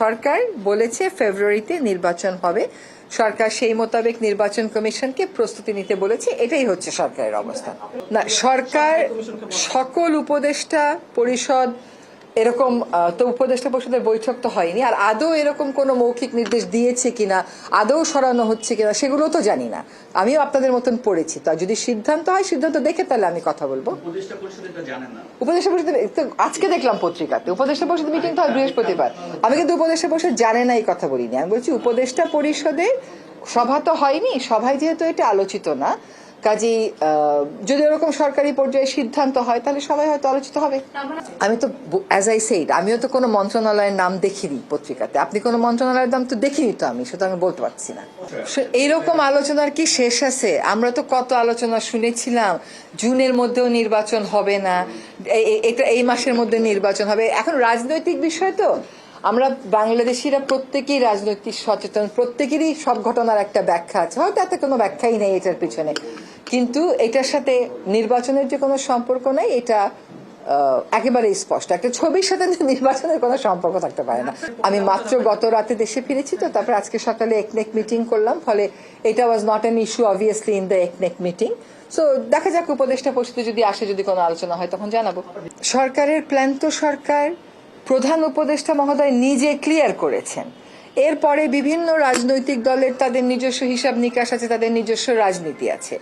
সরকার বলেছে ফেব্রুয়ারিতে নির্বাচন হবে। সরকার সেই মোতাবেক নির্বাচন কমিশনকে প্রস্তুতি নিতে বলেছে। এটাই হচ্ছে সরকারের অবস্থা। না, সরকার সকল উপদেষ্টা পরিষদ এরকম তো উপদেষ্টা পরিষদের বৈঠক তো হয়নি। আর আদৌ এরকম কোনো মৌখিক নির্দেশ দিয়েছে কিনা আদৌ সরানো হচ্ছে কিনা সেগুলো তো জানি না। আমিও আপনাদের মতন পড়েছি। তা যদি সিদ্ধান্ত হয় সিদ্ধান্ত দেখে তাহলে আমি কথা বলব। উপদেষ্টা পরিষদ পরিষদ আজকে দেখলাম পত্রিকাতে উপদেষ্টা পরিষদ মিটিং তো হয় বৃহস্পতিবার। আমি কিন্তু উপদেষ্টা পরিষদ জানে না এই কথা বলিনি। আমি বলছি উপদেষ্টা পরিষদের সভা তো হয়নি সভায় যেহেতু এটা আলোচিত না কাজেই যদি ওরকম সরকারি পর্যায়ে সিদ্ধান্ত হয়, তাহলে সবাই হয়তো আলোচিত হবে। আমি তো অ্যাজ আই সেইড আমিও তো কোনো মন্ত্রণালয়ের নাম দেখিনি পত্রিকাতে। আপনি কোনো মন্ত্রণালয়ের নাম তো দেখিনি তো আমি সুতরাং আমি বলতে পারছি না। এইরকম আলোচনার কি শেষ আছে? আমরা তো কত আলোচনা শুনেছিলাম, জুনের মধ্যেও নির্বাচন হবে না এটা এই মাসের মধ্যে নির্বাচন হবে। এখন রাজনৈতিক বিষয় তো। আমরা বাংলাদেশিরা প্রত্যেকেই রাজনৈতিক সচেতন প্রত্যেকেরই সব ঘটনার একটা ব্যাখ্যা আছে। হয়তো এত কোনো ব্যাখ্যাই নেই এটার পিছনে। কিন্তু এটার সাথে নির্বাচনের যে কোনো সম্পর্ক নেই এটা আহ, একেবারেই স্পষ্ট। একটা ছবির সাথে নির্বাচনের কোনো সম্পর্ক থাকতে পারে না। আমি মাত্র গত রাতে দেশে ফিরেছি তো তারপর আজকে সকালে একনেক মিটিং করলাম ফলে এটা was not an issue obviously in the একনেক মিটিং। সো দেখা যাক উপদেষ্টা পরিষদে যদি আসে যদি কোনো আলোচনা হয় তখন জানাব। সরকারের প্ল্যান তো সরকার প্রধান উপদেষ্টা মহোদয় নিজে ক্লিয়ার করেছেন। এরপরে বিভিন্ন রাজনৈতিক দলের তাদের নিজস্ব হিসাব নিকাশ আছে, তাদের নিজস্ব রাজনীতি আছে।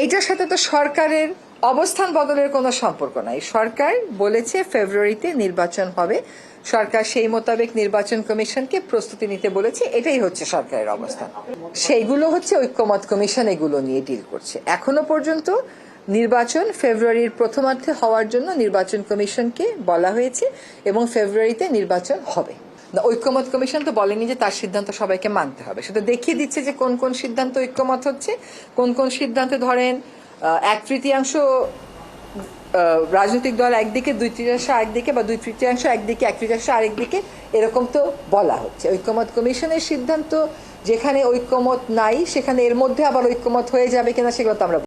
এইটার সাথে তো সরকারের অবস্থান বদলের কোনো সম্পর্ক নাই। সরকার বলেছে ফেব্রুয়ারিতে নির্বাচন হবে। সরকার সেই মোতাবেক নির্বাচন কমিশনকে প্রস্তুতি নিতে বলেছে। এটাই হচ্ছে সরকারের অবস্থান। সেইগুলো হচ্ছে ঐক্যমত কমিশন এগুলো নিয়ে ডিল করছে। এখনও পর্যন্ত নির্বাচন ফেব্রুয়ারির প্রথমার্ধে হওয়ার জন্য নির্বাচন কমিশনকে বলা হয়েছে এবং ফেব্রুয়ারিতে নির্বাচন হবে। ঐক্যমত কমিশন তো বলেনি যে তার সিদ্ধান্ত সবাইকে মানতে হবে। সেটা দেখিয়ে দিচ্ছে যে কোন কোন সিদ্ধান্ত ঐক্যমত হচ্ছে। কোন কোন সিদ্ধান্তে ধরেন এক তৃতীয়াংশ রাজনৈতিক দল একদিকে, দুই তৃতীয়াংশ একদিকে বা দুই তৃতীয়াংশ একদিকে, এক তৃতীয়াংশ আরেকদিকে, এরকম তো বলা হচ্ছে। ঐক্যমত কমিশনের সিদ্ধান্ত যেখানে ঐক্যমত নাই, সেখানে এর মধ্যে আবার ঐক্যমত হয়ে যাবে কিনা সেগুলো তো আমরা